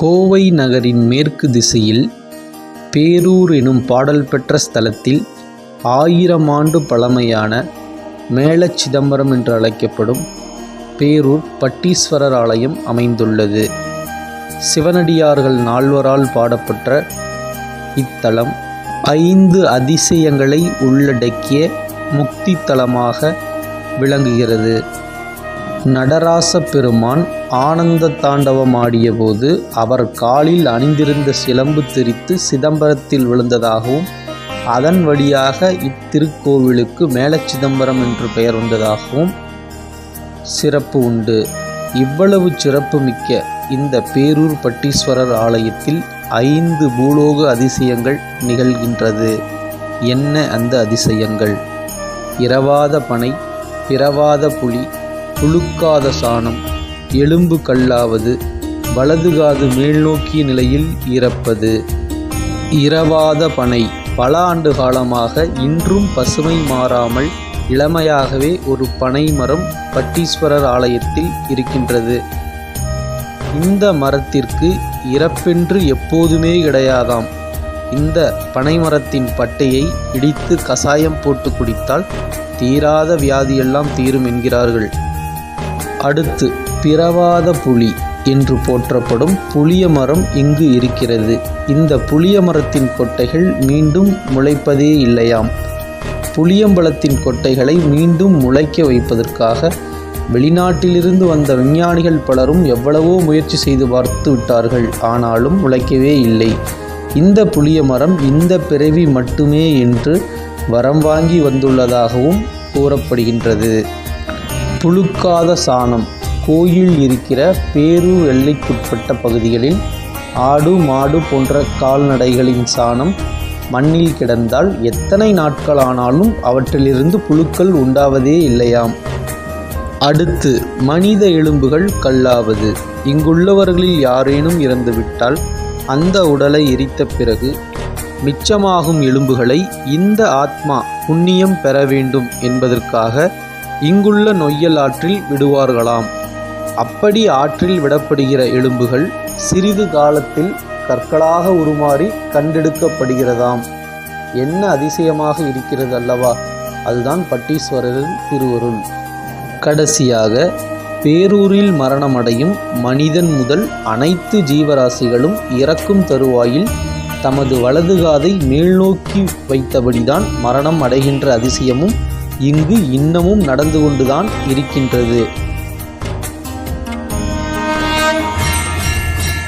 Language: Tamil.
கோவை நகரின் மேற்கு திசையில் பேரூர் எனும் பாடல் பெற்ற ஸ்தலத்தில் ஆயிரம் ஆண்டு பழமையான மேலச் சிதம்பரம் என்று அழைக்கப்படும் பேரூர் பட்டீஸ்வரர் ஆலயம் அமைந்துள்ளது. சிவனடியார்கள் நால்வரால் பாடப்பட்ட இத்தலம் ஐந்து அதிசயங்களை உள்ளடக்கிய முக்தி தலமாக விளங்குகிறது. நடராச பெருமான் ஆனந்த தாண்டவம் ஆடியபோது அவர் காலில் அணிந்திருந்த சிலம்பு திரித்து சிதம்பரத்தில் விழுந்ததாகவும் அதன் வழியாக இத்திருக்கோவிலுக்கு மேலச்சிதம்பரம் என்று பெயர் வந்ததாகவும் சிறப்பு உண்டு. இவ்வளவு சிறப்புமிக்க இந்த பேரூர் பட்டீஸ்வரர் ஆலயத்தில் ஐந்து பூலோக அதிசயங்கள் நிகழ்கின்றது. என்ன அந்த அதிசயங்கள்? இரவாத பனை பிறவாத புலி புழுக்காத சாணம் எலும்பு கல்லாவது வலது காது மேல்நோக்கிய நிலையில் இறப்பது. இரவாத பனை பல ஆண்டு காலமாக இன்றும் பசுமை மாறாமல் இளமையாகவே ஒரு பனை மரம் பட்டீஸ்வரர் ஆலயத்தில் இருக்கின்றது. இந்த மரத்திற்கு இறப்பென்று எப்போதுமே கிடையாதாம். இந்த பனைமரத்தின் பட்டையை இடித்து கசாயம் போட்டு குடித்தால் தீராத வியாதியெல்லாம் தீரும் என்கிறார்கள். அடுத்து பிறவாத புலி என்று போற்றப்படும் புளிய மரம் இங்கு இருக்கிறது. இந்த புளிய மரத்தின் கொட்டைகள் மீண்டும் முளைப்பதே இல்லையாம். புளியம்பழத்தின் கொட்டைகளை மீண்டும் முளைக்க வைப்பதற்காக வெளிநாட்டிலிருந்து வந்த விஞ்ஞானிகள் பலரும் எவ்வளவோ முயற்சி செய்து பார்த்து விட்டார்கள். ஆனாலும் முளைக்கவே இல்லை. இந்த புளிய மரம் இந்த பிறவி மட்டுமே என்று வரம் வாங்கி வந்துள்ளதாகவும் கூறப்படுகின்றது. புழுக்காத சாணம். கோயில் இருக்கிற பேரு எல்லைக்குட்பட்ட பகுதிகளில் ஆடு மாடு போன்ற கால்நடைகளின் சாணம் மண்ணில் கிடந்தால் எத்தனை நாட்களானாலும் அவற்றிலிருந்து புழுக்கள் உண்டாவதே இல்லையாம். அடுத்து மனித எலும்புகள் கல்லாவது. இங்குள்ளவர்களில் யாரேனும் இறந்துவிட்டால் அந்த உடலை எரித்த பிறகு மிச்சமாகும் எலும்புகளை இந்த ஆத்மா புண்ணியம் பெற வேண்டும் என்பதற்காக இங்குள்ள நொய்யல் ஆற்றில் விடுவார்களாம். அப்படி ஆற்றில் விடப்படுகிற எலும்புகள் சிறிது காலத்தில் கற்களாக உருமாறி கண்டெடுக்கப்படுகிறதாம். என்ன அதிசயமாக இருக்கிறது அல்லவா? அதுதான் பட்டீஸ்வரரின் திருவருள். கடைசியாக பேரூரில் மரணமடையும் மனிதன் முதல் அனைத்து ஜீவராசிகளும் இறக்கும் தருவாயில் தமது வலது காதை மேல்நோக்கி வைத்தபடிதான் மரணம் அடைகின்ற அதிசயமும் இங்கு இன்னமும் நடந்து கொண்டுதான் இருக்கின்றது.